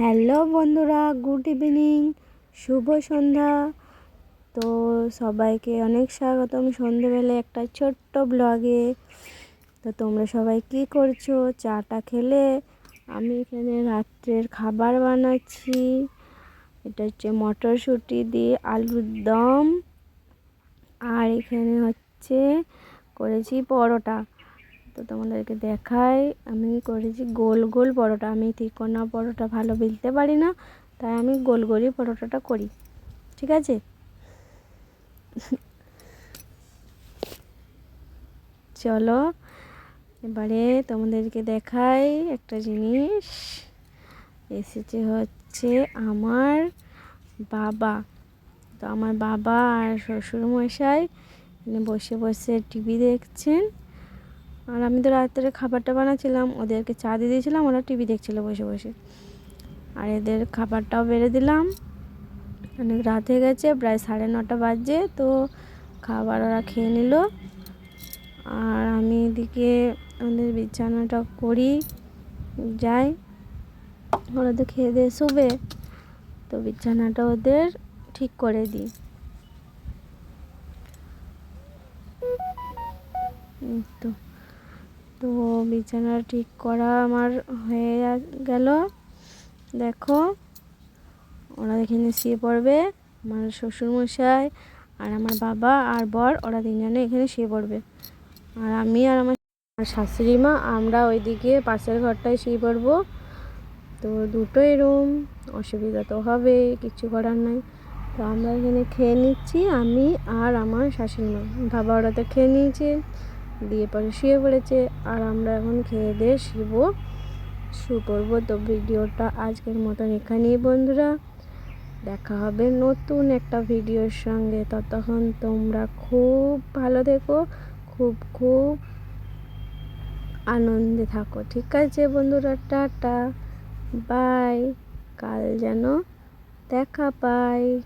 Hello বন্ধুরা, good evening, শুভ সন্ধ্যা। তো সবাইকে অনেক স্বাগতম সন্ধেবেলা একটা ছোট্ট ব্লগে। তো তোমরা সবাই কি করছ? চাটা খেলে? আমি এখানে রাত্রের খাবার বানাচ্ছি। এটা হচ্ছে মটরশুঁটি দিয়ে আলুর দম। আর এখানে হচ্ছে করেছি পরোটা। তো তোমাদেরকে দেখাই, আমি করেছি গোল গোল পরোটা। আমি তিকোনা পরোটা ভালো বেলতে পারি না, তাই আমি গোল গোলই পরোটাটা করি। ঠিক আছে? চলো, এবারে তোমাদেরকে দেখাই একটা জিনিস। এসেছে হচ্ছে আমার বাবা। তো আমার বাবা আর শ্বশুরমশাই বসে বসে টিভি দেখছেন। আর আমি তো রাত্রে খাবারটা বানাচ্ছিলাম, ওদেরকে চা দিয়ে দিয়েছিলাম, ওরা টিভি দেখছিল বসে বসে। আর এদের খাবারটাও বেড়ে দিলাম। অনেক রাত হয়ে গেছে, প্রায় সাড়ে নটা বাজে তো খাবার ওরা খেয়ে নিল। আর আমি এদিকে আমাদের বিছানাটা করি, যাই। ওরা তো খেয়ে দিয়ে শুবে, তো বিছানাটা ওদের ঠিক করে দিই। তো। তো বিছানা ঠিক করা আমার হয়ে গেল। দেখো, ওরা এখানে শুয়ে পড়বে, আমার শ্বশুরমশাই আর আমার বাবা আর বর, ওরা তিনজনে এখানে শুয়ে পড়বে। আর আমি আর আমার শাশুড়ি মা, আমরা ওইদিকে পাশের ঘরটায় শুয়ে পড়ব। তো দুটোই রুম, অসুবিধা তো হবে, কিছু করার নাই। তো আমরা এখানে খেয়ে নিচ্ছি, আমি আর আমার শাশুড়ি মা। বাবা ওরা তো খেয়ে নিয়েছে। দিয়ে পরে শুয়ে পড়েছে। আর আমরা এখন খেয়ে দিয়ে শুব। শু পড়ব তো ভিডিওটা আজকের মতন এখানেই বন্ধুরা। দেখা হবে নতুন একটা ভিডিওর সঙ্গে। ততক্ষণ তোমরা খুব ভালো থেকো, খুব খুব আনন্দে থাকো। ঠিক আছে বন্ধুরা, টাটা। বাই। কাল যেন দেখা পাই।